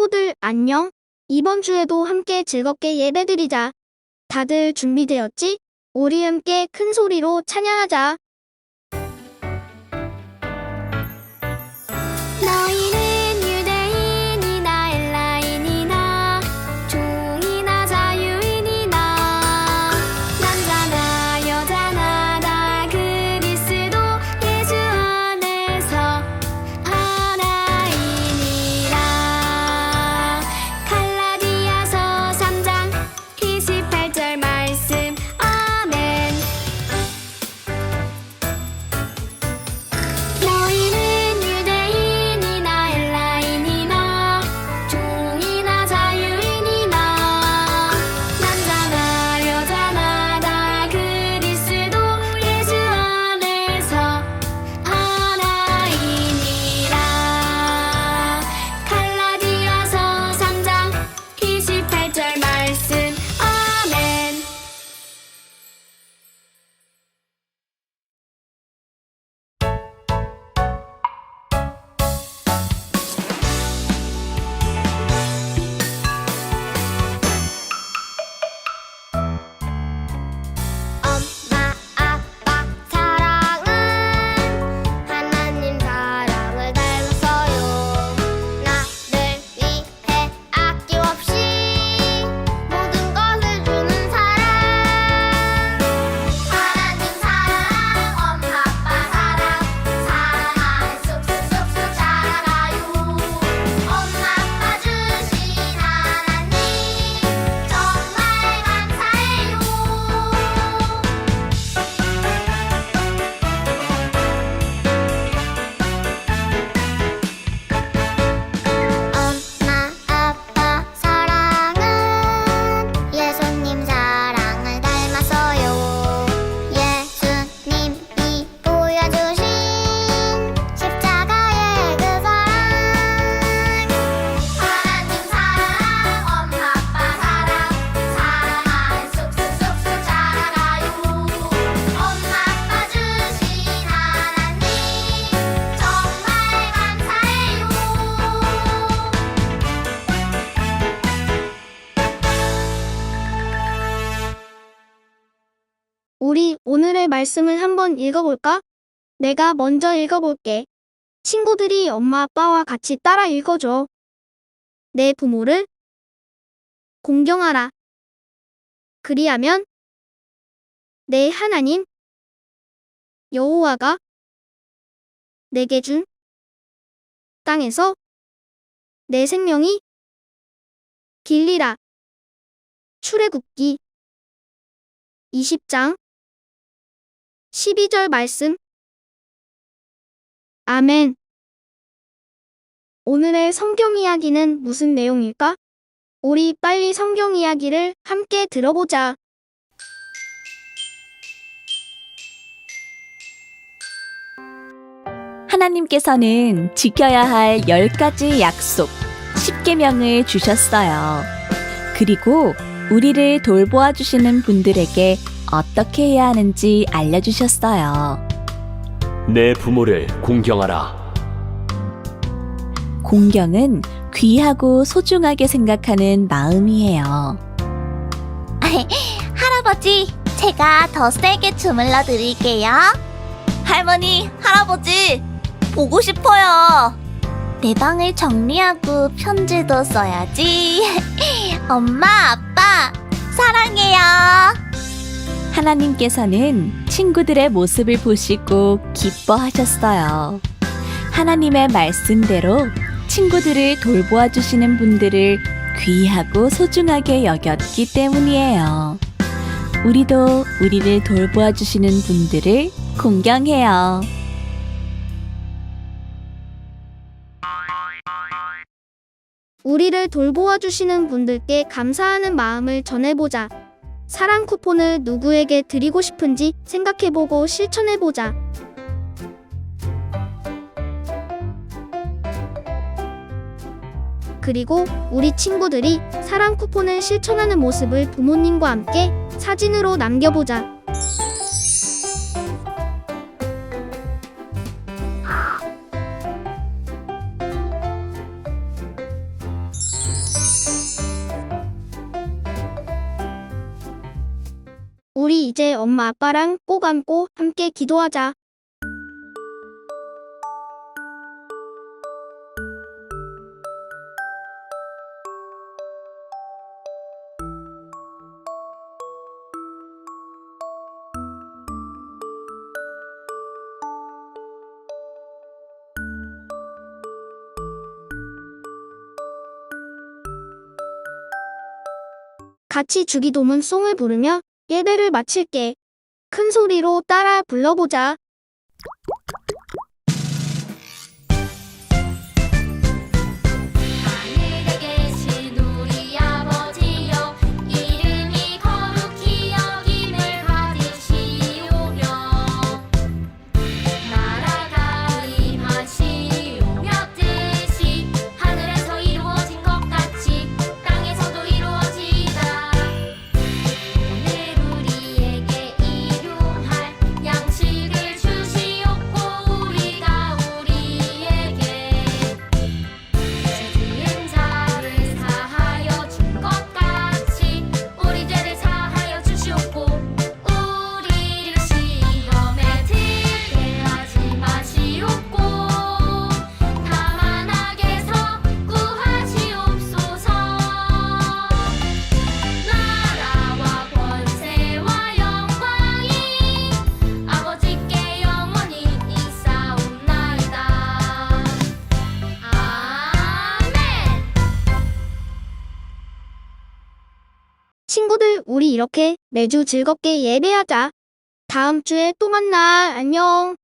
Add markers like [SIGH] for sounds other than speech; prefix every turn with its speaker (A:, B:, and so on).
A: 친구들 안녕. 이번 주에도 함께 즐겁게 예배드리자. 다들 준비되었지? 우리 함께 큰 소리로 찬양하자. 오늘의 말씀을 한번 읽어볼까? 내가 먼저 읽어볼게. 친구들이 엄마 아빠와 같이 따라 읽어줘. 내 부모를 공경하라. 그리하면 내 하나님 여호와가 내게 준 땅에서 내 생명이 길리라. 출애굽기 20장 12절 말씀 아멘 오늘의 성경 이야기는 무슨 내용일까? 우리 빨리 성경 이야기를 함께 들어보자.
B: 하나님께서는 지켜야 할열 가지 약속, 10계명을 주셨어요. 그리고 우리를 돌보아 주시는 분들에게 어떻게 해야 하는지 알려주셨어요.
C: 내 부모를 공경하라.
B: 공경은 귀하고 소중하게 생각하는 마음이에요. [LAUGHS]
D: 할아버지, 제가 더 세게 주물러 드릴게요. 할머니, 할아버지, 보고 싶어요. 내 방을 정리하고 편지도 써야지. [LAUGHS] 엄마, 아빠, 사랑해요.
B: 하나님께서는 친구들의 모습을 보시고 기뻐하셨어요. 하나님의 말씀대로 친구들을 돌보아 주시는 분들을 귀하고 소중하게 여겼기 때문이에요. 우리도 우리를 돌보아 주시는 분들을 공경해요.
A: 우리를 돌보아 주시는 분들께 감사하는 마음을 전해보자. 사랑 쿠폰을 누구에게 드리고 싶은지 생각해보고 실천해보자. 그리고 우리 친구들이 사랑 쿠폰을 실천하는 모습을 부모님과 함께 사진으로 남겨보자. 우리 이제 엄마 아빠랑 꼭 안고 함께 기도하자. 같이 주기도문 송을 부르며 예배를 마칠게. 큰 소리로 따라 불러보자. 우리 이렇게 매주 즐겁게 예배하자. 다음 주에 또 만나. 안녕.